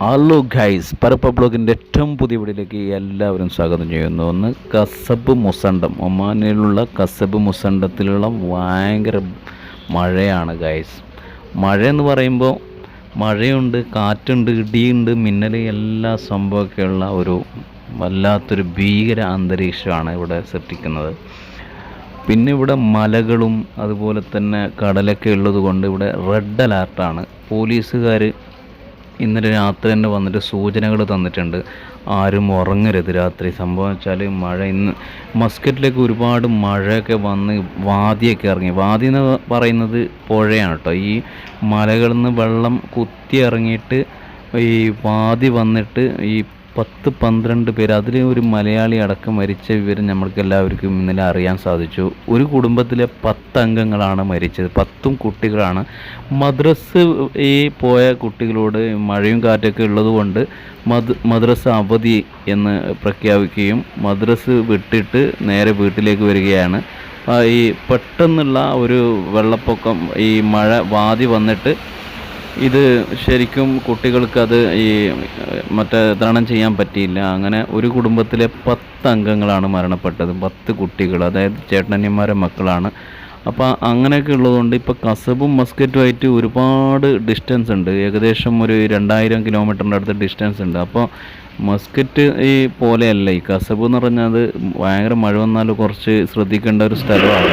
Hello guys Parappa ബ്ലോഗിന്റെ ഏറ്റവും പുതിയ വീടിലേക്ക് എല്ലാവരും സ്വാഗതം ചെയ്യുന്നു. ഒന്ന് കസബ് മുസണ്ടം. ഒമാനിലുള്ള കസബ് മുസണ്ടത്തിലുള്ള ഭയങ്കര മഴയാണ് ഗൈസ് മഴ എന്ന് പറയുമ്പോൾ മഴയുണ്ട് കാറ്റുണ്ട് ഇടിയുണ്ട് മിന്നൽ എല്ലാ സംഭവമൊക്കെയുള്ള ഒരു വല്ലാത്തൊരു ഭീകര അന്തരീക്ഷമാണ് ഇവിടെ സൃഷ്ടിക്കുന്നത്. പിന്നെ ഇവിടെ മലകളും അതുപോലെ തന്നെ കടലൊക്കെ ഉള്ളത് കൊണ്ട് ഇവിടെ റെഡ് അലേർട്ടാണ് പോലീസുകാർ ഇന്നലെ രാത്രി തന്നെ വന്നിട്ട് സൂചനകൾ തന്നിട്ടുണ്ട്. ആരും ഉറങ്ങരുത് രാത്രി. സംഭവം വെച്ചാൽ മഴ ഇന്ന് മസ്കറ്റിലേക്ക് ഒരുപാട് മഴയൊക്കെ വന്ന് വാദിയൊക്കെ ഇറങ്ങി. വാദി എന്ന് പറയുന്നത് പുഴയാണ് കേട്ടോ ഈ മലകളിൽ നിന്ന് വെള്ളം കുത്തി ഇറങ്ങിയിട്ട് ഈ വാതി വന്നിട്ട് ഈ പത്ത് പന്ത്രണ്ട് പേര് അതിൽ ഒരു മലയാളി അടക്കം മരിച്ച വിവരം നമ്മൾക്ക് എല്ലാവർക്കും ഇന്നലെ അറിയാൻ സാധിച്ചു. ഒരു കുടുംബത്തിലെ പത്ത് അംഗങ്ങളാണ് മരിച്ചത്. പത്തും കുട്ടികളാണ്. മദ്രസ് ഈ പോയ കുട്ടികളോട് മഴയും കാറ്റൊക്കെ ഉള്ളതുകൊണ്ട് മദ് മദ്രസ അവധി എന്ന് പ്രഖ്യാപിക്കുകയും മദ്രസ് വിട്ടിട്ട് നേരെ വീട്ടിലേക്ക് വരികയാണ്. ഈ പെട്ടെന്നുള്ള ഒരു വെള്ളപ്പൊക്കം ഈ മഴ വാതി വന്നിട്ട് ഇത് ശരിക്കും കുട്ടികൾക്ക് അത് ഈ മറ്റേ തരണം ചെയ്യാൻ പറ്റിയില്ല. അങ്ങനെ ഒരു കുടുംബത്തിലെ പത്ത് അംഗങ്ങളാണ് മരണപ്പെട്ടത്. പത്ത് കുട്ടികൾ അതായത് ചേട്ടന്യന്മാരെ മക്കളാണ്. അപ്പോൾ അങ്ങനെയൊക്കെ ഉള്ളതുകൊണ്ട് ഇപ്പോൾ കസബും മസ്കറ്റുമായിട്ട് ഒരുപാട് ഡിസ്റ്റൻസ് ഉണ്ട്. ഏകദേശം ഒരു രണ്ടായിരം കിലോമീറ്ററിന്റെ അടുത്ത് ഡിസ്റ്റൻസ് ഉണ്ട്. അപ്പോൾ മസ്കറ്റ് ഈ പോലെയല്ല. ഈ കസബ് എന്ന് പറഞ്ഞാൽ ഭയങ്കര മഴ വന്നാൽ കുറച്ച് ശ്രദ്ധിക്കേണ്ട ഒരു സ്ഥലമാണ്.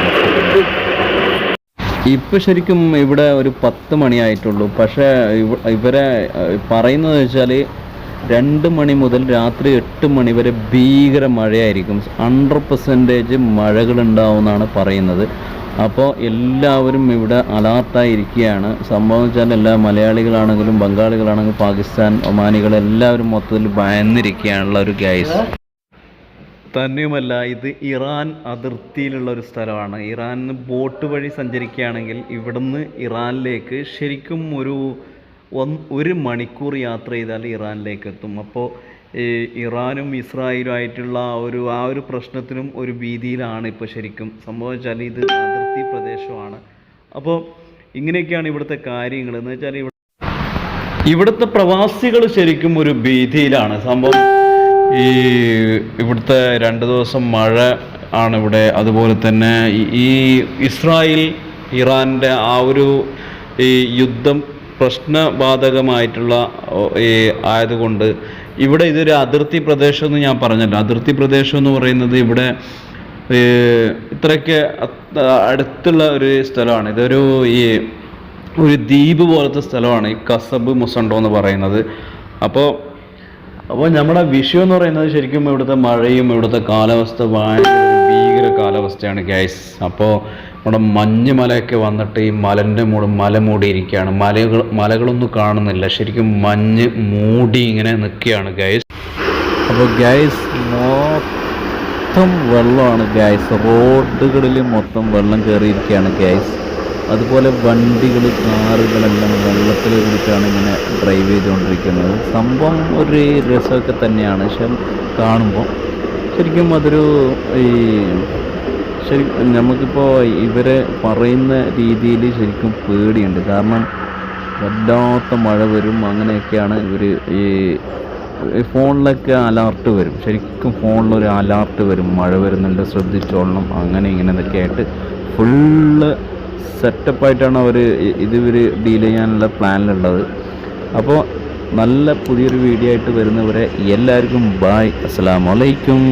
ഇപ്പൊ ശരിക്കും ഇവിടെ ഒരു പത്ത് മണിയായിട്ടുള്ളൂ. പക്ഷേ ഇവ- ഇവരെ പറയുന്നത് വെച്ചാൽ രണ്ട് മണി മുതൽ രാത്രി എട്ട് മണി വരെ ഭീകര മഴയായിരിക്കും. ഹൺഡ്രഡ് പെർസെന്റേജ് മഴകളുണ്ടാവുമെന്നാണ് പറയുന്നത്. അപ്പോൾ എല്ലാവരും ഇവിടെ അലാർട്ടായിരിക്കുകയാണ്. സംഭവം വെച്ചാൽ എല്ലാ മലയാളികളാണെങ്കിലും ബംഗാളികളാണെങ്കിലും പാകിസ്ഥാൻ ഒമാനികൾ എല്ലാവരും മൊത്തത്തിൽ ഭയന്നിരിക്കുകയാണുള്ള ഒരു ഗൈസ് തന്നെയുമല്ല ഇത് ഇറാൻ അതിർത്തിയിലുള്ള ഒരു സ്ഥലമാണ്. ഇറാൻ ബോട്ട് വഴി സഞ്ചരിക്കുകയാണെങ്കിൽ ഇവിടുന്ന് ഇറാനിലേക്ക് ശരിക്കും ഒരു ഒരു മണിക്കൂർ യാത്ര ചെയ്താൽ ഇറാനിലേക്ക് എത്തും. അപ്പോൾ ഇറാനും ഇസ്രായേലും ആയിട്ടുള്ള ഒരു ആ ഒരു പ്രശ്നത്തിനും ഒരു ഭീതിയിലാണ് ഇപ്പോൾ ശരിക്കും. സംഭവം വെച്ചാൽ ഇത് അതിർത്തി പ്രദേശമാണ്. അപ്പോൾ ഇങ്ങനെയൊക്കെയാണ് ഇവിടുത്തെ കാര്യങ്ങൾ എന്ന് വെച്ചാൽ ഇവിടെ ഇവിടുത്തെ പ്രവാസികൾ ശരിക്കും ഒരു ഭീതിയിലാണ്. സംഭവം ഈ ഇവിടുത്തെ രണ്ട് ദിവസം മഴ ആണ് ഇവിടെ. അതുപോലെ തന്നെ ഈ- ഇസ്രായേൽ ഇറാന്റെ ആ ഒരു ഈ യുദ്ധം പ്രശ്നബാധകമായിട്ടുള്ള ആയതുകൊണ്ട് ഇവിടെ ഇതൊരു അതിർത്തി പ്രദേശം എന്ന് ഞാൻ പറഞ്ഞല്ലോ. അതിർത്തി പ്രദേശം എന്ന് പറയുന്നത് ഇവിടെ ഇത്രയ്ക്ക് അടുത്തുള്ള ഒരു സ്ഥലമാണ്. ഇതൊരു ഈ ഒരു ദ്വീപ് പോലത്തെ സ്ഥലമാണ്. ഈ കസബ് മുസണ്ടോ എന്ന് പറയുന്നത്. അപ്പോൾ അപ്പോൾ നമ്മുടെ വിഷയം എന്ന് പറയുന്നത് ശരിക്കും ഇവിടുത്തെ മഴയും ഇവിടുത്തെ കാലാവസ്ഥ ഭീകര കാലാവസ്ഥയാണ് ഗ്യാസ് അപ്പോൾ നമ്മുടെ മഞ്ഞ് മലയൊക്കെ വന്നിട്ട് ഈ മലന്റെ മൂട് മല മൂടിയിരിക്കുകയാണ്. മലകൾ മലകളൊന്നും കാണുന്നില്ല. ശരിക്കും മഞ്ഞ് മൂടി ഇങ്ങനെ നിൽക്കുകയാണ് ഗ്യാസ് അപ്പോൾ ഗ്യാസ് മൊത്തം വെള്ളമാണ് ഗ്യാസ് റോഡുകളിൽ മൊത്തം വെള്ളം കയറിയിരിക്കുകയാണ് ഗൈസ് അതുപോലെ വണ്ടികൾ കാറുകളെല്ലാം വെള്ളത്തിൽ കൂടിയിട്ടാണ് ഇങ്ങനെ ഡ്രൈവ് ചെയ്തുകൊണ്ടിരിക്കുന്നത്. സംഭവം ഒരു രസമൊക്കെ തന്നെയാണ്. പക്ഷെ കാണുമ്പോൾ ശരിക്കും അതൊരു ഈ ശരി നമുക്കിപ്പോൾ ഇവരെ പറയുന്ന രീതിയിൽ ശരിക്കും പേടിയുണ്ട്. കാരണം വല്ലാത്ത മഴ വരും അങ്ങനെയൊക്കെയാണ് ഇവർ ഈ ഫോണിലൊക്കെ അലാർട്ട് വരും. ശരിക്കും ഫോണിലൊരു അലാർട്ട് വരും. മഴ വരുന്നുണ്ട് ശ്രദ്ധിച്ചോളണം അങ്ങനെ ഇങ്ങനെ എന്നൊക്കെ ആയിട്ട്. ഫുള്ള് സെറ്റപ്പായിട്ടാണ് അവർ ഇതിവർ ഡീൽ ചെയ്യാനുള്ള പ്ലാനിലുള്ളത് അപ്പോൾ നല്ല പുതിയൊരു വീഡിയോ ആയിട്ട് വരുന്നവരെ എല്ലാവർക്കും ബായ് അസ്സലാമലൈക്കും